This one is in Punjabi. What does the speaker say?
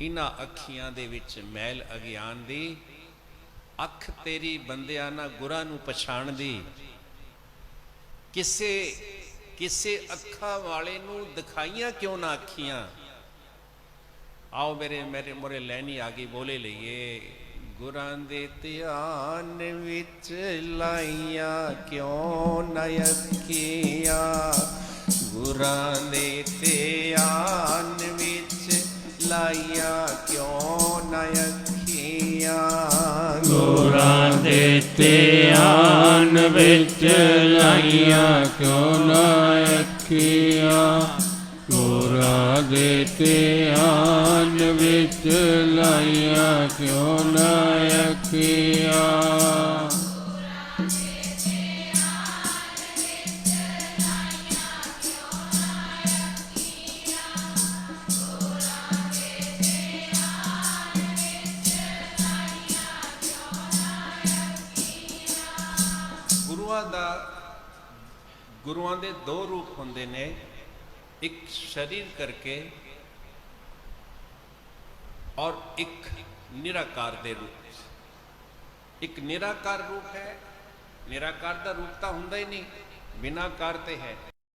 ਇਹਨਾਂ ਅੱਖੀਆਂ ਦੇ ਵਿੱਚ ਮੈਲ ਅਗਿਆਨ ਦੀ, ਅੱਖ ਤੇਰੀ ਬੰਦਿਆਂ ਨਾ ਗੁਰਾਂ ਨੂੰ ਪਛਾਣਦੀ ਕਿਸੇ ਕਿਸੇ ਅੱਖਾਂ ਵਾਲੇ ਨੂੰ ਦਿਖਾਈਆਂ ਕਿਉਂ ਨਾ ਅੱਖੀਆਂ? ਆਓ ਮੇਰੇ ਮੇਰੇ ਮੋਰੇ ਲੈਣੀ ਆ ਗਈ, ਬੋਲੇ ਲਈਏ। ਗੁਰਾਂ ਦੇ ਧਿਆਨ ਵਿੱਚ ਲਾਈਆਂ ਕਿਉਂ ਨਾ ਅੱਖੀਆਂ? ਗੁਰਾਂ ਦੇ ਧਿਆਨ ਵਿੱਚ ਲਾਈਆਂ ਅੱਖੀਆਂ ਗੁਰਾਂ ਦੇ ਧਿਆਨ ਵਿੱਚ ਲਾਈਆਂ, ਕਿਉਂ ਨਾ ਅੱਖੀਆਂ ਗੁਰਾਂ ਦੇ ਧਿਆਨ ਵਿੱਚ ਲਾਈਆਂ, ਕਿਉਂ ਨਾ ਅੱਖੀਆਂ ਗੁਰੂਆਂ ਦਾ, ਗੁਰੂਆਂ ਦੇ ਦੋ ਰੂਪ ਹੁੰਦੇ ਨੇ। ਇੱਕ ਸਰੀਰ ਕਰਕੇ ਔਰ ਇੱਕ ਨਿਰਾਕਾਰ ਦੇ ਰੂਪ ਇੱਕ ਨਿਰਾਕਾਰ ਰੂਪ ਹੈ, ਨਿਰਾਕਾਰ ਦਾ ਰੂਪ ਤਾਂ ਹੁੰਦਾ ਹੀ ਨਹੀਂ ਬਿਨਾਕਾਰ ਤੇ ਹੈ।